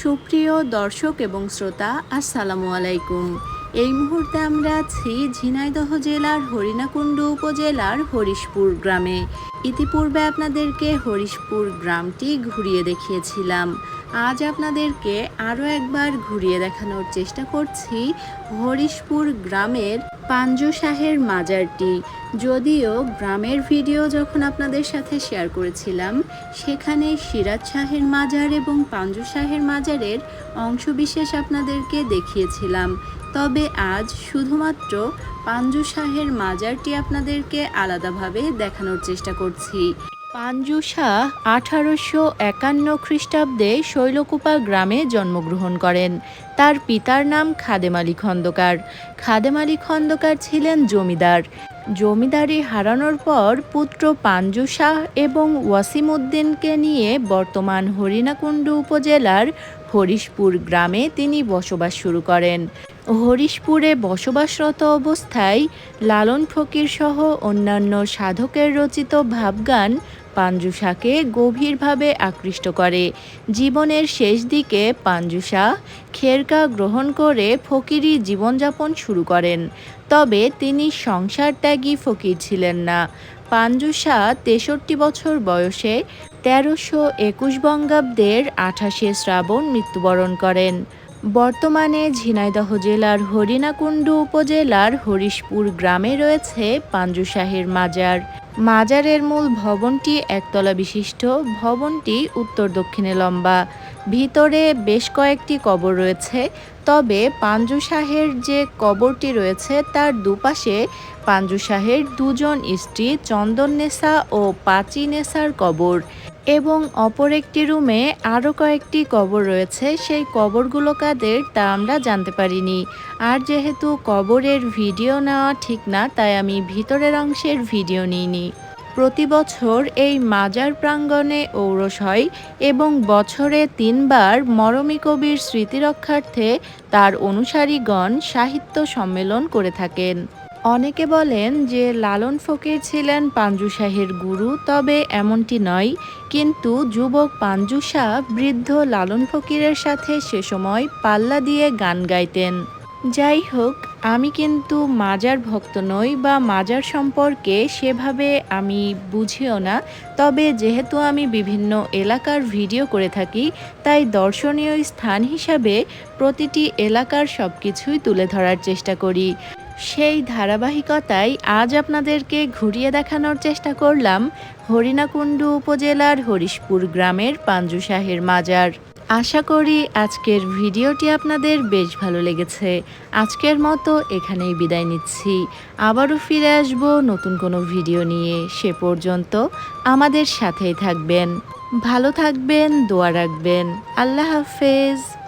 সুপ্রিয় দর্শক এবং শ্রোতা আসসালামু আলাইকুম। এই মুহূর্তে আমরা আছি ঝিনাইদহ জেলার হরিণাকুণ্ড উপজেলার হরিশপুর গ্রামে। ইতিপূর্বে আপনাদেরকে হরিশপুর গ্রামটি ঘুরিয়ে দেখিয়েছিলাম। আজ আপনাদেরকে আরও একবার ঘুরিয়ে দেখানোর চেষ্টা করছি হরিশপুর গ্রামের পাঞ্জু শাহের মাজারটি। যদিও গ্রামের ভিডিও যখন আপনাদের সাথে শেয়ার করেছিলাম, সেখানে সিরাজ শাহের মাজার এবং পাঞ্জু শাহের মাজারের অংশবিশেষ আপনাদেরকে দেখিয়েছিলাম। তবে আজ শুধুমাত্র পাঞ্জু শাহের মাজারটি আপনাদেরকে আলাদাভাবে দেখানোর চেষ্টা করছি। পাঞ্জু শাহ আঠারোশো একান্ন খ্রিস্টাব্দে শৈলকুপা গ্রামে জন্মগ্রহণ করেন। তার পিতার নাম খাদেম আলী খন্দকার। খাদেম আলী খন্দকার ছিলেন জমিদার। জমিদারি হারানোর পর পুত্র পাঞ্জু শাহ এবং ওয়াসিম উদ্দিনকে নিয়ে বর্তমান হরিণাকুণ্ডু উপজেলার হরিশপুর গ্রামে তিনি বসবাস শুরু করেন। হরিশপুরে বসবাসরত অবস্থায় লালন ফকির সহ অন্যান্য সাধকের রচিত ভাবগান পাঞ্জুষাকে গভীরভাবে আকৃষ্ট করে। জীবনের শেষ দিকে পাঞ্জুষা খেরকা গ্রহণ করে ফকিরি জীবনযাপন শুরু করেন। তবে তিনি সংসার ত্যাগী ফকির ছিলেন না। পাঞ্জুষা তেষট্টি বছর বয়সে তেরোশো একুশ বঙ্গাব্দের আঠাশে শ্রাবণ মৃত্যুবরণ করেন। বর্তমানে ঝিনাইদহ জেলার হরিণাকুণ্ডু উপজেলার হরিশপুর গ্রামে রয়েছে পাঞ্জু শাহের মাজার। মাজারের মূল ভবনটি একতলা বিশিষ্ট, ভবনটি উত্তর দক্ষিণে লম্বা। ভিতরে বেশ কয়েকটি কবর রয়েছে, তবে পাঞ্জু শাহের যে কবরটি রয়েছে তার দুপাশে পাঞ্জু শাহের দুজন স্ত্রী চন্দননেসা ও পাচিনেসার কবর। এবং অপর একটি রুমে আরও কয়েকটি কবর রয়েছে। সেই কবরগুলো কাদের তা আমরা জানতে পারিনি। আর যেহেতু কবরের ভিডিও নেওয়া ঠিক না, তাই আমি ভিতরের অংশের ভিডিও নিইনি। প্রতি বছর এই মাজার প্রাঙ্গণে ঔরস হয় এবং বছরে তিনবার মরমী কবির স্মৃতিরক্ষার্থে তার অনুসারীগণ সাহিত্য সম্মেলন করে থাকেন। অনেকে বলেন যে লালন ফকির ছিলেন পাঞ্জু শাহের গুরু, তবে এমনটি নয়। কিন্তু যুবক পাঞ্জু শাহ বৃদ্ধ লালন ফকিরের সাথে সে সময় পাল্লা দিয়ে গান গাইতেন। যাই হোক, আমি কিন্তু মাজার ভক্ত নই বা মাজার সম্পর্কে সেভাবে আমি বুঝিও না। তবে যেহেতু আমি বিভিন্ন এলাকার ভিডিও করে থাকি, তাই দর্শনীয় স্থান হিসাবে প্রতিটি এলাকার সব কিছুই তুলে ধরার চেষ্টা করি। সেই ধারাবাহিকতায় আজ আপনাদেরকে ঘুরিয়ে দেখানোর চেষ্টা করলাম হরিণাকুণ্ডু উপজেলার হরিশপুর গ্রামের পাঞ্জু শাহের মাজার। আশা করি আজকের ভিডিওটি আপনাদের বেশ ভালো লেগেছে। আজকের মতো এখানেই বিদায় নিচ্ছি। আবারও ফিরে আসব নতুন কোনো ভিডিও নিয়ে। সে পর্যন্ত আমাদের সাথেই থাকবেন। ভালো থাকবেন, দোয়া রাখবেন। আল্লাহ হাফেজ।